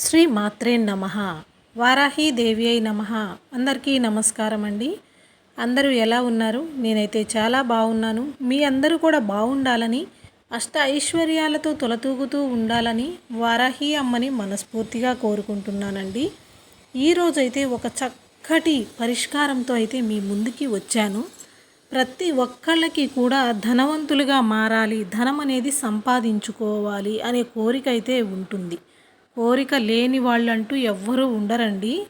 శ్రీ మాత్రే నమ. వారాహి దేవి అయి నమ. అందరికీ నమస్కారం అండి. అందరూ ఎలా ఉన్నారు? నేనైతే చాలా బాగున్నాను. మీ అందరూ కూడా బాగుండాలని అష్ట ఐశ్వర్యాలతో తొలతూగుతూ ఉండాలని వారాహి అమ్మని మనస్ఫూర్తిగా కోరుకుంటున్నానండి. ఈరోజైతే ఒక చక్కటి పరిష్కారంతో అయితే మీ ముందుకి వచ్చాను. ప్రతి ఒక్కళ్ళకి కూడా ధనవంతులుగా మారాలి ధనం అనేది సంపాదించుకోవాలి అనే కోరిక అయితే ఉంటుంది. కోరిక లేని వాళ్ళంటూ ఎవ్వరూ ఉండరండి.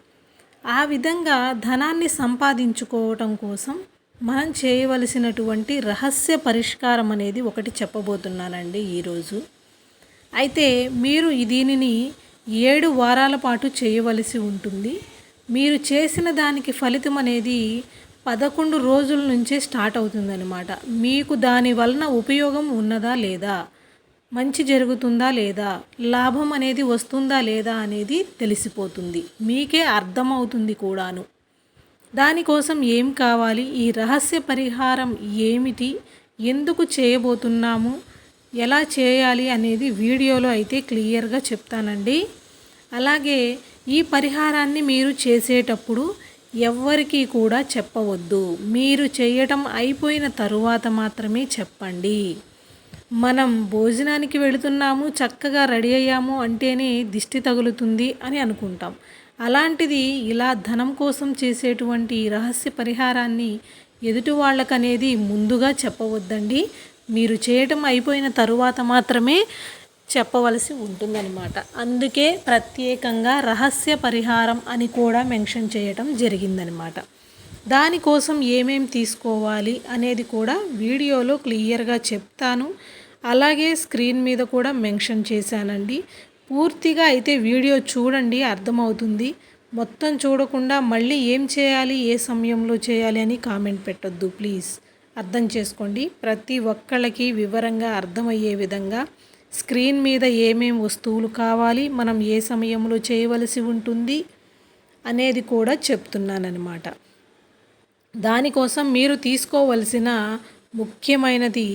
ఆ విధంగా ధనాన్ని సంపాదించుకోవటం కోసం మనం చేయవలసినటువంటి రహస్య పరిష్కారం అనేది ఒకటి చెప్పబోతున్నానండి ఈరోజు. అయితే మీరు దీనిని ఏడు వారాల పాటు చేయవలసి ఉంటుంది. మీరు చేసిన దానికి ఫలితం అనేది పదకొండు రోజుల నుంచే స్టార్ట్ అవుతుందన్నమాట. మీకు దాని వలన ఉపయోగం ఉన్నదా లేదా? మంచి జరుగుతుందా లేదా? లాభం అనేది వస్తుందా లేదా అనేది తెలిసిపోతుంది. మీకే అర్థమవుతుంది కూడాను. దానికోసం ఏం కావాలి? ఈ రహస్య పరిహారం ఏమిటి? ఎందుకు చేయబోతున్నాము? ఎలా చేయాలి అనేది వీడియోలో అయితే క్లియర్గా చెప్తానండి. అలాగే ఈ పరిహారాన్ని మీరు చేసేటప్పుడు ఎవ్వరికీ కూడా చెప్పవద్దు. మీరు చేయటం అయిపోయిన తరువాత మాత్రమే చెప్పండి. మనం భోజనానికి వెళుతున్నాము చక్కగా రెడీ అయ్యాము అంటేనే దిష్టి తగులుతుంది అని అనుకుంటాం. అలాంటిది ఇలా ధనం కోసం చేసేటువంటి రహస్య పరిహారాన్ని ఎదుటి వాళ్ళకనేది ముందుగా చెప్పవద్దండి. మీరు చేయటం అయిపోయిన తరువాత మాత్రమే చెప్పవలసి ఉంటుందన్నమాట. అందుకే ప్రత్యేకంగా రహస్య పరిహారం అని కూడా మెన్షన్ చేయటం జరిగిందనమాట దానికోసం ఏమేం తీసుకోవాలి అనేది కూడా వీడియోలో క్లియర్గా చెప్తాను. అలాగే స్క్రీన్ మీద కూడా మెన్షన్ చేశానండి. పూర్తిగా అయితే వీడియో చూడండి అర్థమవుతుంది. మొత్తం చూడకుండా మళ్ళీ ఏం చేయాలి ఏ సమయంలో చేయాలి అని కామెంట్ పెట్టొద్దు ప్లీజ్. అర్థం చేసుకోండి. ప్రతి ఒక్కళ్ళకి వివరంగా అర్థమయ్యే విధంగా స్క్రీన్ మీద ఏమేం వస్తువులు కావాలి మనం ఏ సమయంలో చేయవలసి ఉంటుంది అనేది కూడా చెప్తున్నానమాట దానికోసం మీరు తీసుకోవలసిన ముఖ్యమైనది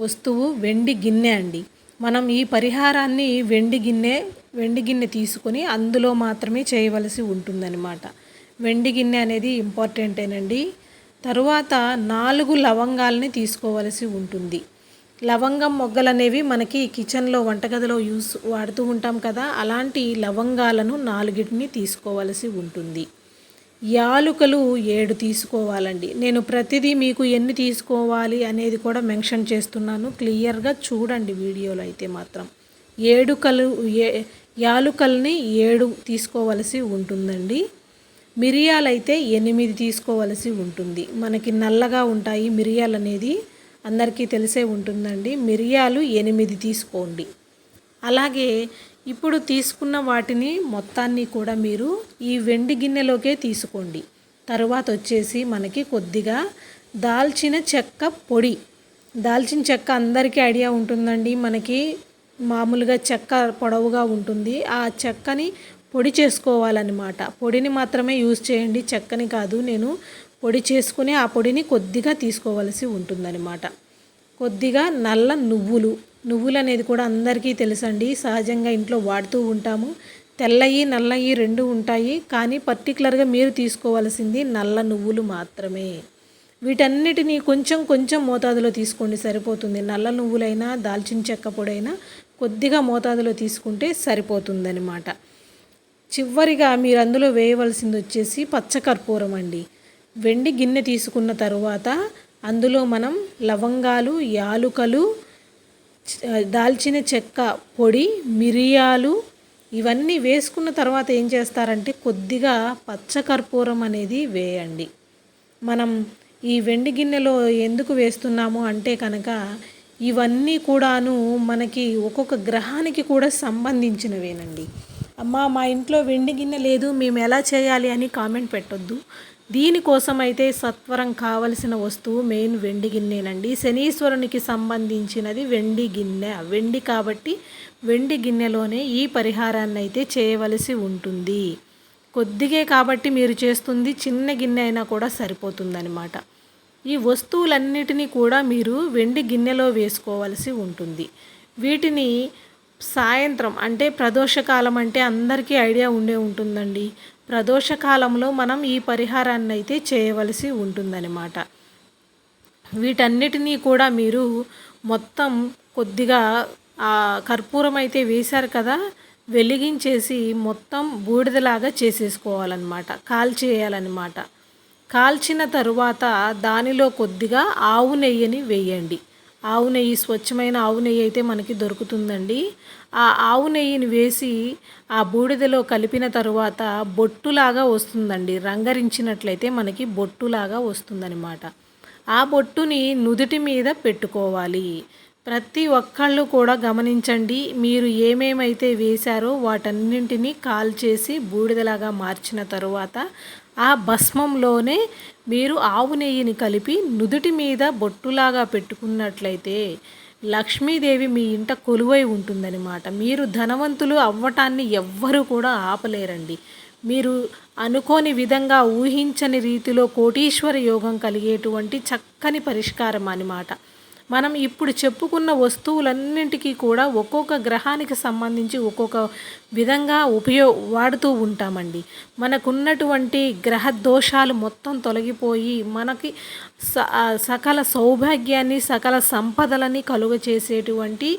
వస్తువు వెండి గిన్నె అండి. మనం ఈ పరిహారాన్ని వెండి గిన్నె వెండి గిన్నె తీసుకొని అందులో మాత్రమే చేయవలసి ఉంటుందన్నమాట. వెండి గిన్నె అనేది ఇంపార్టెంటేనండి తరువాత నాలుగు లవంగాల్ని తీసుకోవలసి ఉంటుంది. లవంగం మొగ్గలు అనేవి మనకి కిచెన్లో వంటగదిలో యూస్ వాడుతూ ఉంటాం కదా అలాంటి లవంగాలను నాలుగిటిని తీసుకోవలసి ఉంటుంది. యాలుకలు ఏడు తీసుకోవాలండి. నేను ప్రతిదీ మీకు ఎన్ని తీసుకోవాలి అనేది కూడా మెన్షన్ చేస్తున్నాను. క్లియర్గా చూడండి వీడియోలో అయితే మాత్రం. ఏడుకలు ఏ యాలుకల్ని ఏడు తీసుకోవలసి ఉంటుందండి. మిరియాలైతే ఎనిమిది తీసుకోవలసి ఉంటుంది. మనకి నల్లగా ఉంటాయి మిరియాలు అనేది అందరికీ తెలిసే ఉంటుందండి. మిరియాలు ఎనిమిది తీసుకోండి. అలాగే ఇప్పుడు తీసుకున్న వాటిని మొత్తాన్ని కూడా మీరు ఈ వెండి గిన్నెలోకే తీసుకోండి. తర్వాత వచ్చేసి మనకి కొద్దిగా దాల్చిన చెక్క పొడి. దాల్చిన చెక్క అందరికీ ఐడియా ఉంటుందండి. మనకి మామూలుగా చెక్క పొడవుగా ఉంటుంది. ఆ చెక్కని పొడి చేసుకోవాలన్నమాట. పొడిని మాత్రమే యూజ్ చేయండి. చెక్కని కాదు నేను పొడి చేసుకుని ఆ పొడిని కొద్దిగా తీసుకోవలసి ఉంటుందన్నమాట. కొద్దిగా నల్ల నువ్వులు నువ్వులు అనేది కూడా అందరికీ తెలుసండి. సహజంగా ఇంట్లో వాడుతూ ఉంటాము. తెల్లయి నల్లయి రెండు ఉంటాయి. కానీ పర్టికులర్గా మీరు తీసుకోవాల్సింది నల్ల నువ్వులు మాత్రమే. వీటన్నిటినీ కొంచెం కొంచెం మోతాదులో తీసుకోండి సరిపోతుంది. నల్ల నువ్వులైనా దాల్చిన చెక్క పొడైనా కొద్దిగా మోతాదులో తీసుకుంటే సరిపోతుందనమాట చివరిగా మీరు అందులో వేయవలసింది వచ్చేసి పచ్చకర్పూరం అండి. వెండి గిన్నె తీసుకున్న తరువాత అందులో మనం లవంగాలు యాలుకలు దాల్చిన చెక్క పొడి మిరియాలు ఇవన్నీ వేసుకున్న తర్వాత ఏం చేస్తారంటే కొద్దిగా పచ్చకర్పూరం అనేది వేయండి. మనం ఈ వెండి గిన్నెలో ఎందుకు వేస్తున్నాము అంటే కనుక ఇవన్నీ కూడాను మనకి ఒక్కొక్క గ్రహానికి కూడా సంబంధించినవేనండి. అమ్మ మా ఇంట్లో వెండి గిన్నె లేదు మేము ఎలా చేయాలి అని కామెంట్ పెట్టొద్దు. దీనికోసం అయితే సత్వరం కావలసిన వస్తువు మెయిన్ వెండి గిన్నెనండి శనీశ్వరునికి సంబంధించినది వెండి గిన్నె. వెండి కాబట్టి వెండి గిన్నెలోనే ఈ పరిహారాన్ని అయితే చేయవలసి ఉంటుంది. కొద్దిగే కాబట్టి మీరు చేస్తుంది చిన్న గిన్నె అయినా కూడా సరిపోతుందనమాట ఈ వస్తువులన్నిటినీ కూడా మీరు వెండి గిన్నెలో వేసుకోవలసి ఉంటుంది. వీటిని సాయంత్రం అంటే ప్రదోషకాలం అంటే అందరికీ ఐడియా ఉండే ఉంటుందండి. ప్రదోషకాలంలో మనం ఈ పరిహారాన్ని అయితే చేయవలసి ఉంటుందన్నమాట. వీటన్నిటినీ కూడా మీరు మొత్తం కొద్దిగా కర్పూరం అయితే వేశారు కదా వెలిగించేసి మొత్తం బూడిదలాగా చేసేసుకోవాలన్నమాట కాల్చేయాలన్నమాట. కాల్చిన తరువాత దానిలో కొద్దిగా ఆవు నెయ్యిని వేయండి. ఆవు నెయ్యి స్వచ్ఛమైన ఆవు నెయ్యి అయితే మనకి దొరుకుతుందండి. ఆ ఆవు నెయ్యిని వేసి ఆ బూడిదలో కలిపిన తరువాత బొట్టులాగా వస్తుందండి. రంగరించినట్లయితే మనకి బొట్టులాగా వస్తుందన్నమాట. ఆ బొట్టుని నుదుటి మీద పెట్టుకోవాలి. ప్రతి ఒక్కళ్ళు కూడా గమనించండి మీరు ఏమేమైతే వేశారో వాటన్నింటినీ కాల్చేసి బూడిదలాగా మార్చిన తరువాత ఆ భస్మంలోనే మీరు ఆవు నెయ్యిని కలిపి నుదుటి మీద బొట్టులాగా పెట్టుకున్నట్లయితే లక్ష్మీదేవి మీ ఇంట కొలువై ఉంటుందన్నమాట. మీరు ధనవంతులు అవ్వటాన్ని ఎవ్వరూ కూడా ఆపలేరండి. మీరు అనుకోని విధంగా ఊహించని రీతిలో కోటీశ్వర యోగం కలిగేటువంటి చక్కని పరిష్కారం అన్నమాట. మనం ఇప్పుడు చెప్పుకున్న వస్తువులన్నింటికీ కూడా ఒక్కొక్క గ్రహానికి సంబంధించి ఒక్కొక్క విధంగా ఉపయోగ వాడుతూ ఉంటామండి. మనకున్నటువంటి గ్రహ దోషాలు మొత్తం తొలగిపోయి మనకి సకల సౌభాగ్యాన్ని సకల సంపదలని కలుగ చేసేటువంటి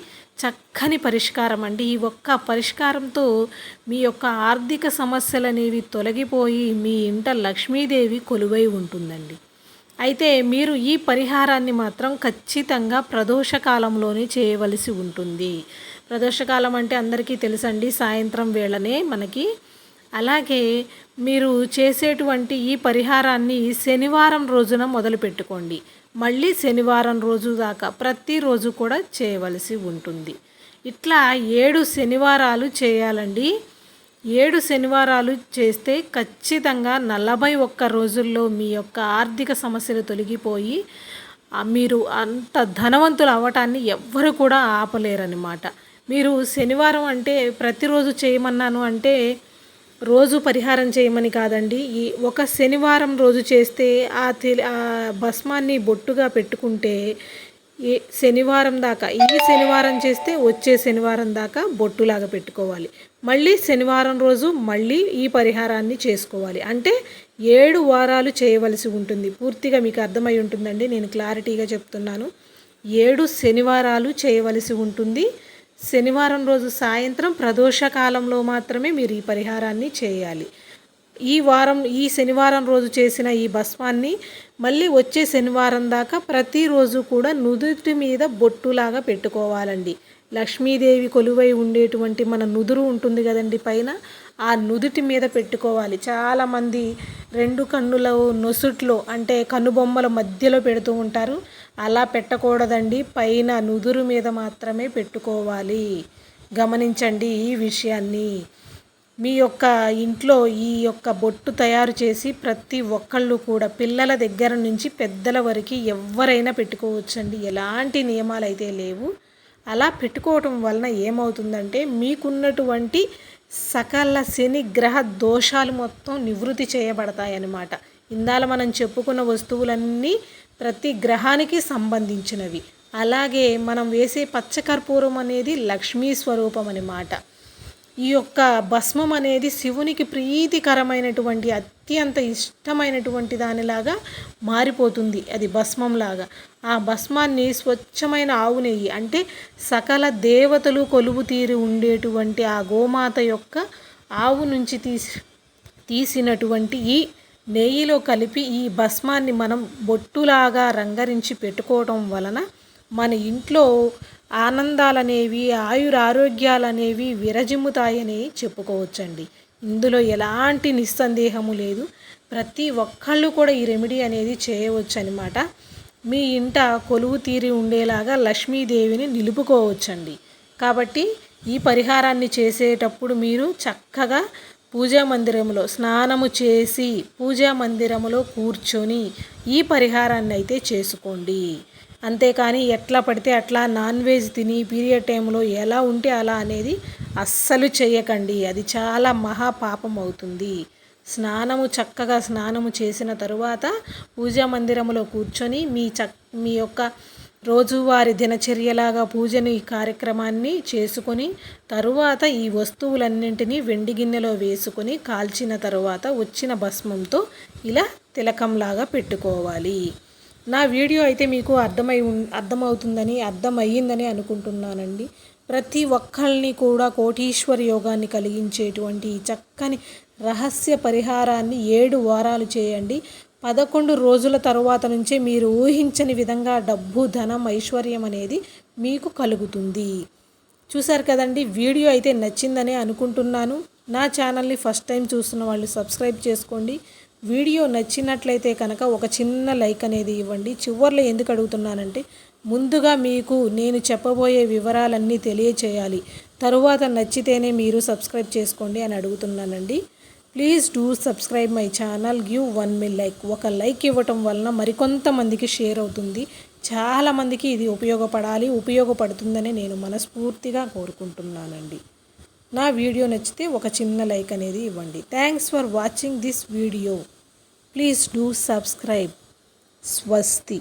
చక్కని పరిష్కారం అండి. ఈ ఒక్క పరిష్కారంతో మీ యొక్క ఆర్థిక సమస్యలు అనేవి తొలగిపోయి మీ ఇంట లక్ష్మీదేవి కొలువై ఉంటుందండి. అయితే మీరు ఈ పరిహారాన్ని మాత్రం ఖచ్చితంగా ప్రదోషకాలంలోనే చేయవలసి ఉంటుంది. ప్రదోషకాలం అంటే అందరికీ తెలుసండి సాయంత్రం వేళనే మనకి. అలాగే మీరు చేసేటువంటి ఈ పరిహారాన్ని శనివారం రోజున మొదలు పెట్టుకోండి. మళ్ళీ శనివారం రోజు దాకా ప్రతిరోజు కూడా చేయవలసి ఉంటుంది. ఇట్లా ఏడు శనివారాలు చేయాలండి. ఏడు శనివారాలు చేస్తే ఖచ్చితంగా నలభై ఒక్క రోజుల్లో మీ యొక్క ఆర్థిక సమస్యలు తొలగిపోయి మీరు అంత ధనవంతులు అవ్వటాన్ని ఎవ్వరు కూడా ఆపలేరన్నమాట. మీరు శనివారం అంటే ప్రతిరోజు చేయమన్నాను అంటే రోజు పరిహారం చేయమని కాదండి. ఈ ఒక శనివారం రోజు చేస్తే ఆ తెలి ఆ భస్మాన్ని బొట్టుగా పెట్టుకుంటే ఏ శనివారం దాకా ఈ శనివారం చేస్తే వచ్చే శనివారం దాకా బొట్టులాగా పెట్టుకోవాలి. మళ్ళీ శనివారం రోజు మళ్ళీ ఈ పరిహారాన్ని చేసుకోవాలి. అంటే ఏడు వారాలు చేయవలసి ఉంటుంది. పూర్తిగా మీకు అర్థమై ఉంటుందండి. నేను క్లారిటీగా చెప్తున్నాను. ఏడు శనివారాలు చేయవలసి ఉంటుంది. శనివారం రోజు సాయంత్రం ప్రదోషకాలంలో మాత్రమే మీరు ఈ పరిహారాన్ని చేయాలి. ఈ వారం ఈ శనివారం రోజు చేసిన ఈ భస్మాన్ని మళ్ళీ వచ్చే శనివారం దాకా ప్రతిరోజు కూడా నుదుటి మీద బొట్టులాగా పెట్టుకోవాలండి. లక్ష్మీదేవి కొలువై ఉండేటువంటి మన నుదురు ఉంటుంది కదండి పైన ఆ నుదుటి మీద పెట్టుకోవాలి. చాలామంది రెండు కన్నుల నొసుట్లో అంటే కనుబొమ్మల మధ్యలో పెడుతూ ఉంటారు. అలా పెట్టకూడదండి. పైన నుదురు మీద మాత్రమే పెట్టుకోవాలి. గమనించండి ఈ విషయాన్ని. మీ యొక్క ఇంట్లో ఈ యొక్క బొట్టు తయారు చేసి ప్రతి ఒక్కళ్ళు కూడా పిల్లల దగ్గర నుంచి పెద్దల వరకు ఎవరైనా పెట్టుకోవచ్చండి. ఎలాంటి నియమాలు అయితే లేవు. అలా పెట్టుకోవటం వలన ఏమవుతుందంటే మీకున్నటువంటి సకల శని గ్రహ దోషాలు మొత్తం నివృత్తి చేయబడతాయి అన్నమాట ఇందాల మనం చెప్పుకున్న వస్తువులన్నీ ప్రతి గ్రహానికి సంబంధించినవి. అలాగే మనం వేసే పచ్చకర్పూరం అనేది లక్ష్మీ స్వరూపం అన్నమాట ఈ యొక్క భస్మం అనేది శివునికి ప్రీతికరమైనటువంటి అత్యంత ఇష్టమైనటువంటి దానిలాగా మారిపోతుంది. అది భస్మంలాగా. ఆ భస్మాన్ని స్వచ్ఛమైన ఆవు నెయ్యి అంటే సకల దేవతలు కొలువు తీరి ఉండేటువంటి ఆ గోమాత యొక్క ఆవు నుంచి తీసి తీసినటువంటి ఈ నెయ్యిలో కలిపి ఈ భస్మాన్ని మనం బొట్టులాగా రంగరించి పెట్టుకోవటం వలన మన ఇంట్లో ఆనందాలనేవి ఆయురారోగ్యాలనేవి విరజిమ్ముతాయని చెప్పుకోవచ్చండి. ఇందులో ఎలాంటి నిస్సందేహము లేదు. ప్రతి ఒక్కళ్ళు కూడా ఈ రెమెడీ అనేది చేయవచ్చు అనమాట మీ ఇంట కొలువు తీరి ఉండేలాగా లక్ష్మీదేవిని నిలుపుకోవచ్చండి. కాబట్టి ఈ పరిహారాన్ని చేసేటప్పుడు మీరు చక్కగా పూజా మందిరంలో స్నానము చేసి పూజా మందిరములో కూర్చొని ఈ పరిహారాన్ని అయితే చేసుకోండి. అంతేకాని ఎట్లా పడితే అట్లా నాన్ వెజ్ తిని పీరియడ్ టైంలో ఎలా ఉంటే అలా అనేది అస్సలు చేయకండి అది చాలా మహాపాపం అవుతుంది. స్నానము చక్కగా స్నానము చేసిన తరువాత పూజా మందిరంలో కూర్చొని మీ చక్ మీ యొక్క రోజువారి దినచర్యలాగా పూజని ఈ కార్యక్రమాన్ని చేసుకొని తరువాత ఈ వస్తువులన్నింటినీ వెండి గిన్నెలో వేసుకొని కాల్చిన తరువాత వచ్చిన భస్మంతో ఇలా తిలకంలాగా పెట్టుకోవాలి. నా వీడియో అయితే మీకు అర్థమై అర్థమవుతుందని అర్థమయ్యిందని అనుకుంటున్నానండి. ప్రతి ఒక్కళ్ళని కూడా కోటీశ్వర యోగాన్ని కలిగించేటువంటి చక్కని రహస్య పరిహారాన్ని ఏడు వారాలు చేయండి. పదకొండు రోజుల తరువాత నుంచే మీరు ఊహించని విధంగా డబ్బు ధనం ఐశ్వర్యం అనేది మీకు కలుగుతుంది. చూసారు కదండి వీడియో అయితే నచ్చిందని అనుకుంటున్నాను. నా ఛానల్ని ఫస్ట్ టైం చూస్తున్న వాళ్ళు సబ్స్క్రైబ్ చేసుకోండి. వీడియో నచ్చినట్లయితే కనుక ఒక చిన్న లైక్ అనేది ఇవ్వండి. చివర్లో ఎందుకు అడుగుతున్నానంటే ముందుగా మీకు నేను చెప్పబోయే వివరాలన్నీ తెలియచేయాలి. తరువాత నచ్చితేనే మీరు సబ్స్క్రైబ్ చేసుకోండి అని అడుగుతున్నానండి. Please do subscribe my channel. Give one me like. ఒక లైక్ ఇవ్వటం వలన మరికొంతమందికి షేర్ అవుతుంది. చాలామందికి ఇది ఉపయోగపడాలి ఉపయోగపడుతుందని నేను మనస్ఫూర్తిగా కోరుకుంటున్నానండి. నా వీడియో నచ్చితే ఒక చిన్న లైక్ అనేది ఇవ్వండి. Thanks for watching this video please do subscribe స్వస్తి